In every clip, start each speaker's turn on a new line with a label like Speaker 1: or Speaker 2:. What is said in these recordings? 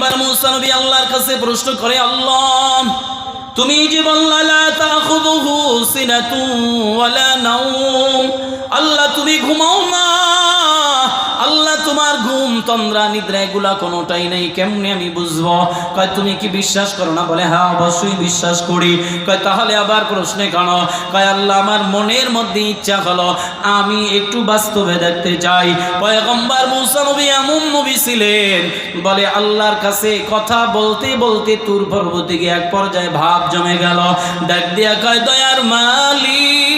Speaker 1: পয়গম্বর মুসা নবী আল্লাহর কাছে প্রশ্ন করে আল্লাহ তুমি যে আল্লাহ তুমি ঘুমাও না আল্লাহ তোমার ঘুম, তন্দ্রা, নিদ্রা এগুলা কোনোটাই নেই। কেমনি আমি বুঝব? কয়, তুমি কি বিশ্বাস করো না? বলে হ্যাঁ অবশ্যই বিশ্বাস করি। কয়, তাহলে আবার প্রশ্নে কেন কয়, আল্লাহ, আমার মনের মধ্যে ইচ্ছা হলো, আমি একটু বাস্তবে দেখতে চাই। পয়গম্বর মুসা নবী এমন নবী ছিলেন, বলে, আল্লাহর কাছে কথা বলতে বলতে তুর পর্বতে গিয়ে এক পর্যায়ে ভাব জমে গেল। দেখ দিয়া কয়, দয়ার মালিক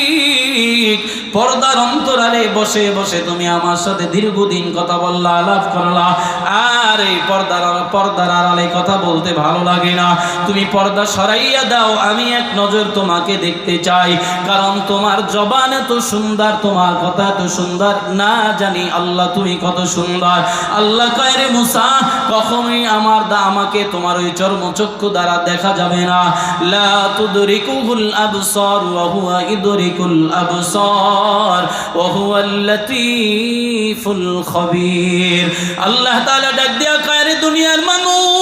Speaker 1: পর্দার অন্তরালে বসে বসে তুমি আমার সাথে দীর্ঘদিন কথা বললা, আলাপ করলা। আর এই পর্দার পর্দার আড়ালে কথা বলতে ভালো লাগে না। তুমি পর্দা সরাইয়া দাও, আমি এক নজর তোমাকে দেখতে চাই। কারণ তোমার জবান এত সুন্দর, তোমার কথা এত সুন্দর। না জানি আল্লাহ তুমি কত সুন্দর। আল্লাহ কয় রে মুসা, কখনোই আমার দা আমাকে তোমার ওই চর্মচক্ষু দ্বারা দেখা যাবে না। লা তুদরিকুহুল আবসার ওয়া হুয়া ইদরিকুল আবসার وهو اللطيف الخبير الله তাআলা ডাক দিয়া কারে দুনিয়ার মানুষ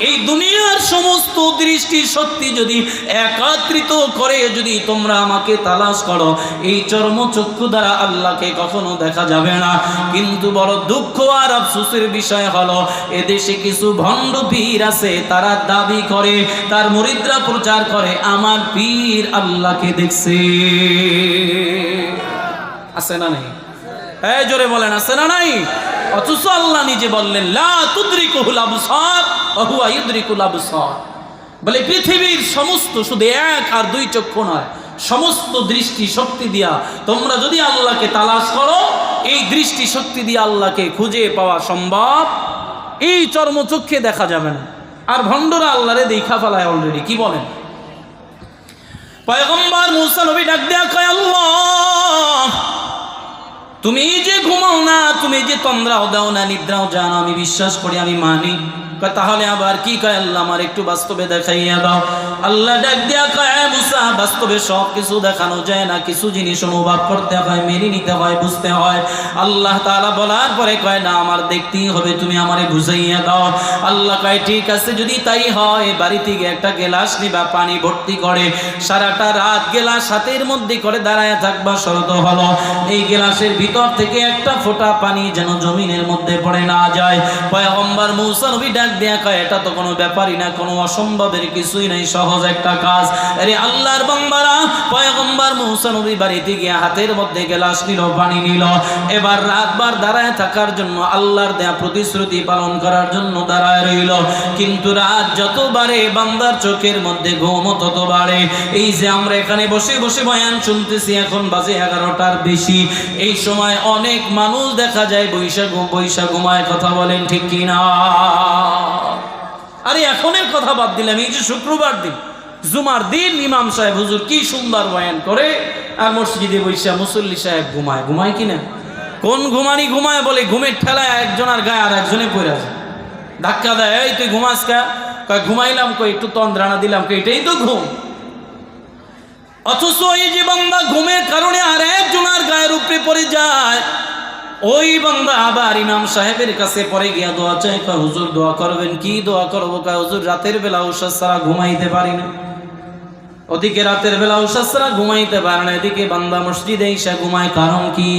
Speaker 1: এই দুনিয়ার সমস্ত দৃষ্টি শক্তি যদি একত্রিত করে যদি তোমরা আমাকে তালাশ করো, এই চর্মচক্ষু দ্বারা আল্লাহকে কখনো দেখা যাবে না। কিন্তু বড় দুঃখ আর আফসোসের বিষয় হলো, এদেশে কিছু ভণ্ড পীর আছে, তারা দাবি করে, তার মরিদ্রা প্রচার করে, আমার পীর আল্লাহকে দেখছে। আছে না নেই? এই জোরে বলেন, আছে না নাই? অথচ আল্লাহ নিজে বললেন, লা তুদ্রিকুল আবসার। বলে পৃথিবীর সমস্ত শুধু এক আর দুই চক্ষু নয়, সমস্ত দৃষ্টি শক্তি দিয়া তোমরা যদি আল্লাহকে তালাশ করো, এই দৃষ্টি শক্তি দিয়ে আল্লাহকে খুঁজে পাওয়া সম্ভব। এই চর্মচক্ষে দেখা যাবে না। আর ভণ্ডরা আল্লাহরে দেখা ফেলায় অলরেডি কি বলেন? পয়গম্বর মুসা নবী ডাক দেয়া কয়, আল্লাহ! তুমি যে ঘুমাও না, তুমি যে তন্দ্রাও দাও না, নিদ্রাও জানো, আমি বিশ্বাস করি, আমি মানি। তাহলে আবার কি কয় আল্লাহ, আমার একটু বাস্তবে দেখাইয়া দাও। আল্লাহ ডাক দিয়া কয় মুসা, বাস্তবে সব কিছু দেখানো যায় না। কিছু জিনিস অনুভব করতে হয়, মেনে নিতে হয়, বুঝতে হয়। আল্লাহ তাআলা বলার পরে কয়, না, আমার দেখতেই হবে, তুমি আমারে বুঝাইয়া দাও। আল্লাহ কয়, ঠিক আছে, যদি তাই হয়, বাড়ি থেকে একটা গেলাস নিবা, পানি ভর্তি করে। সারাটা রাত গেলাস হাতের মধ্যে করে দাঁড়ায় থাকবা, শরত হলো। এই গেলাসের ভিতর থেকে একটা ফোঁটা পানি যেন জমিনের মধ্যে পড়ে না যায়। পয়গম্বর মুসা নবী ডাক দেয়া কয়, এটা তো কোনো ব্যাপারই না, কোনো অসম্ভবের কিছুই নাই সহজ একটা কাজ। আরে আল্লাহর বান্দারা, পয়গম্বর নবী বাড়িতে গিয়ে হাতের মধ্যে গেলাস নিল, পানি নিল। এবার রাতবার দাঁড়ায় থাকার জন্য আল্লাহর দেয়া প্রতিশ্রুতি পালন করার জন্য দাঁড়ায় রইল। কিন্তু রাত যত বাড়ে বান্দার চোখের মধ্যে ঘুম তত বাড়ে এই যে আমরা এখানে বসে বসে বয়ান শুনতেছি, এখন বাজে এগারোটার বেশি। এই সময় অনেক মানুষ দেখা যায়, বৈশাখ বৈশাখ ঘুমায় কথা বলেন ঠিক কিনা? আরে এখনের কথা বাদ দিলাম, এই যে শুক্রবার দিন। জুমার দিন ইমাম সাহেব হুজুর কি সুন্দর বয়ান করে, আর মসজিদে বৈশা মুসল্লি সাহেব ঘুমায়। ঘুমায় কিনা কোন ঘুমানি ঘুমায় বলে ঘুমের ঠেলায় একজন আর গায়ে আর একজনে পড়ে আছে। ধাক্কা দেয়, এই, তুই ঘুমাস কা? কয়, ঘুমাইলাম কই, একটু তন্দ্রানা দিলাম কই, এটাই তো ঘুম। অথচ এই যে বান্দা ঘুমের কারণে আর একজনের গায়ের উপরে পড়ে যায় ওই বান্দা আবার ইমাম সাহেবের কাছে পরে গিয়া দোয়া চাই হুজুর, দোয়া করবেন কি? দোয়া করব কয় হুজুর, রাতের বেলা উষাস ছাড়া ঘুমাইতে পারি না। ওদিকে রাতের বেলা উষাসরা ঘুমাইতে পারে না, এদিকে বান্দা মসজিদে এসে ঘুমায়। কারণ কি?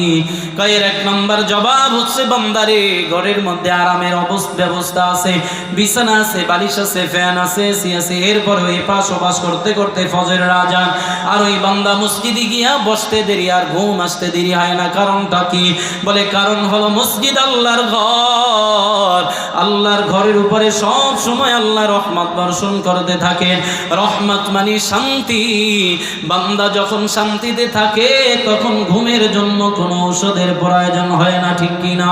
Speaker 1: কয়ের এক নম্বর জবাব হচ্ছে বান্দারে, ঘরের মধ্যে আরামের অবস্থা ব্যবস্থা আছে, বিছানা আছে, বালিশ আছে, ফ্যান আছে, এসি আছে। এরপরে ওই পাশ ওপাশ করতে করতে ফজর রাজা আর ওই বান্দা মসজিদে গিয়া বসতে দেরি আর ঘুম আসতে দেরি হয় না। কারণটা কি? বলে, কারণ হলো মসজিদ আল্লাহর ঘর। আল্লাহর ঘরের উপরে সব সময় আল্লাহ রহমত বর্ষণ করতে থাকেন। রহমত মানে শান্তি। বান্দা যখন শান্তিতে থাকে, তখন ঘুমের জন্য কোনো ঔষধের প্রয়োজন হয় না, ঠিক কিনা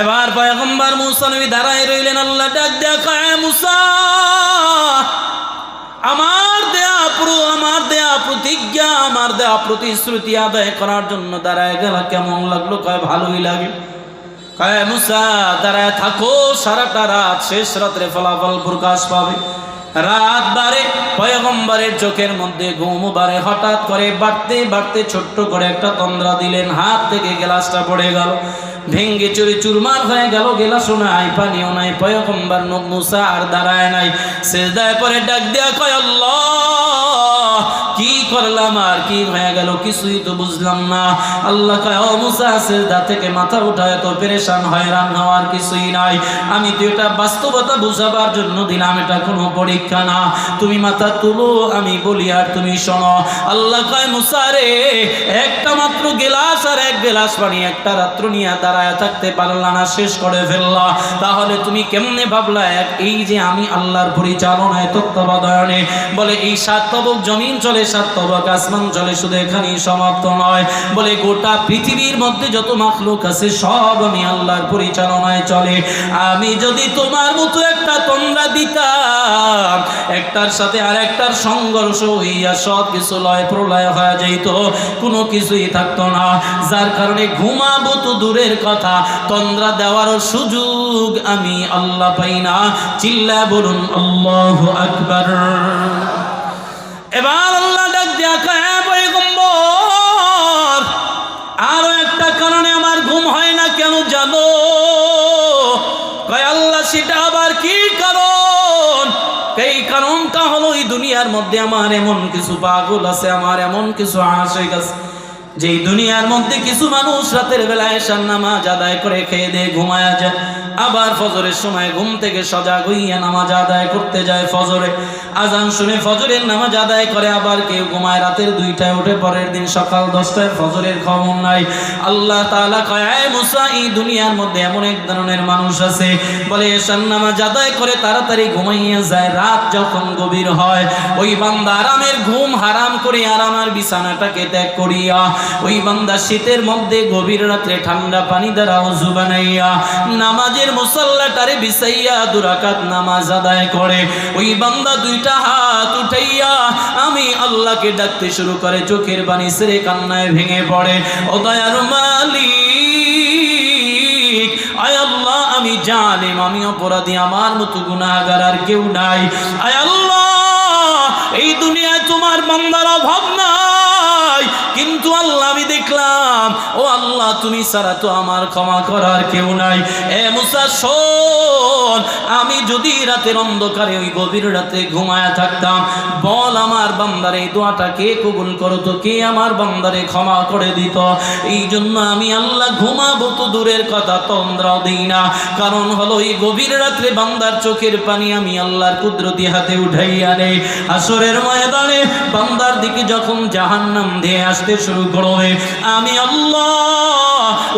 Speaker 1: এবার পয়গম্বর মুসা নবী দাঁড়ায় রইলেন, আল্লাহ ডাক দেখা মুসা, আমার দেয়া প্রু, আমার দেয়া প্রতিজ্ঞা, আমার দেয়া প্রতিশ্রুতি আদায় করার জন্য দাঁড়ায় গেল, কেমন লাগল? কয়, ভালোই লাগে। কয় মুসা, দাঁড়ায় থাকো, সারাটা রাত, শেষ রাত্রে ফলাফল প্রকাশ পাবে। রাত বারে পয়গম্বরের চোখের মধ্যে ঘুম বারে হঠাৎ করে বাড়তে বাড়তে ছোট্ট করে একটা তন্দ্রা দিলেন। হাত থেকে গ্লাসটা পড়ে গেল। ভেঙ্গে চুরি চুরমার হয়ে গেল। গেলা শোনা আই পানিও নাই। পয়গম্বর মুসা আর দাঁড়ায় নাই। সেজদায় পরে ডাক দেয়া কয় কি করলাম আর কি হয়ে গেল কিছুই তো বুঝলাম না। আল্লাহ কয়, ও মুসা, সেজদা থেকে মাথা উঠায় তো পেরেশান, হয়রান হওয়ার কিছুই নাই। আমি তো এটা বাস্তবতা বুঝাবার জন্য দিলাম, এটা কোনো পরীক্ষা না। তুমি মাথা তুলো, আমি বলি আর তুমি শোনো। আল্লাহ কয়, মুসা রে, একটা মাত্র গেলাস আর এক গেলাস পানি, একটা রাত্র নিয়ে দাঁড়ায় থাকতে পারলা না, শেষ করে ফেললা। তাহলে তুমি কেমনে ভাবলা, এক এই যে আমি আল্লাহর পরিচালনায় তত্ত্বাবধানে, বলে এই সাত তবক জমিন চলে সাত আসমান চলে শুধু এখানেই সমাপ্ত নয়। বলে গোটা পৃথিবীর মধ্যে যত মাখলুক আছে, সব আমি আল্লাহর পরিচালনায় চলে। আমি যদি তোমার মতো একটা তোমরা দিতাম, একটার সাথে আর একটার সংঘর্ষ হইয়া সব কিছু লয় প্রলয় হয়ে কোনো কিছুই থাকতো না। যার কারণে ঘুমাবো তো দূরের কথা, তন্দ্রা দেওয়ার সুযোগ আমি আল্লাহ পাই না। চিল্লা বলুন, আল্লাহ আকবার। এবার জানো? আল্লাহ, সেটা আবার কি কারণ? এই কারণটা হলো এই দুনিয়ার মধ্যে আমার এমন কিছু পাগল আছে, আমার এমন কিছু আশেক আছে। যেই দুনিয়ার মধ্যে কিছু মানুষ রাতের বেলায় এসার নামাজ আদায় করে খেয়ে দিয়ে ঘুমায়া যায়, আবার ফজরের সময় ঘুম থেকে সজাগ হইয়া নামাজ আদায় করতে যায় ফজরে। আজান শুনে ফজরের নামাজ আদায় করে, আবার কেউ ঘুমায় রাতের দুইটায় উঠে, পরের দিন সকাল দশটায় ফজরের খবর নাই। আল্লাহ তাআলা কয়, "আয় মুসা, এই দুনিয়ার মধ্যে এমন এক ধরনের মানুষ আছে। বলে এসার নামাজ আদায় করে তাড়াতাড়ি ঘুমাইয়া যায়, রাত যখন গভীর হয়, ওই বান্দা আরামের ঘুম হারাম করে আরামার বিছানাটাকে ত্যাগ করিয়া, ওই বান্দা শীতের মধ্যে গভীর রাত্রে ঠান্ডা পানি দ্বারা অজু বানাইয়া নামাজের মুসাল্লাটারে বিছাইয়া দুরাকাত নামাজ আদায় করে। ওই বান্দা দুইটা হাত উঠাইয়া আমি আল্লাহকে ডাকতে শুরু করে, চোখের বাণী সেরে কান্নায় ভেঙে পড়ে। ও দয়ার মালিক, আয় আল্লাহ, আমি জালিম, আমি অপরাধী, আমার মতো গুনাহগার আর কেউ নাই। আয় আল্লাহ বন্দার বান্দার অভাব নাই। কিন্তু আল্লাহ আমি দেখলাম ও আল্লাহ, তুমি ছাড়া তো আমার ক্ষমা করার কেউ নাই। এ মুসা, শোন, আমি যদি রাতের অন্ধকারে ওই গভীর রাতে ঘুমায়া থাকতাম, বল আমার বান্দারে, এই দোয়াটা কে কবুল করতো, কে আমার বান্দারে ক্ষমা করে দিত? এই জন্য আমি আল্লাহ ঘুমাবো তো দূরের কথা তন্দ্রাও দিই না। কারণ হলো এই গভীর রাত্রে বান্দার চোখের পানি আমি আল্লাহর কুদরতি হাতে উঠাইয়া নেই। আসরের ময়দানে বান্দার দিকে যখন জাহান্নাম দিয়ে আসতে শুরু করবে, আমি আল্লাহ Allah.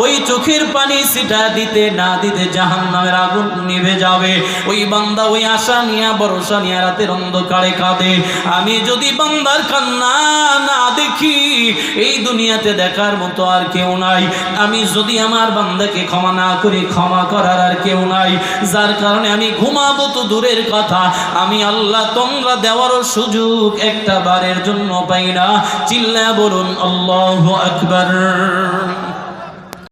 Speaker 1: ওই চোখের পানি সেটা দিতে না দিতে জাহান্নামের আগুন নিভে যাবে। ওই বান্দা ওই আশা নিয়া, ভরসা নিয়া রাতের অন্ধকারে কাঁদে। আমি যদি বান্দার কান্না না দেখি, এই দুনিয়াতে দেখার মতো আর কেউ নাই। আমি যদি আমার বান্দাকে ক্ষমা না করি, ক্ষমা করার আর কেউ নাই। যার কারণে আমি ঘুমাবো তো দূরের কথা। আমি আল্লাহ তোমরা দেওয়ারও সুযোগ একটা বারের জন্য পাই না। চিল্লা বলুন, আল্লাহ আকবার।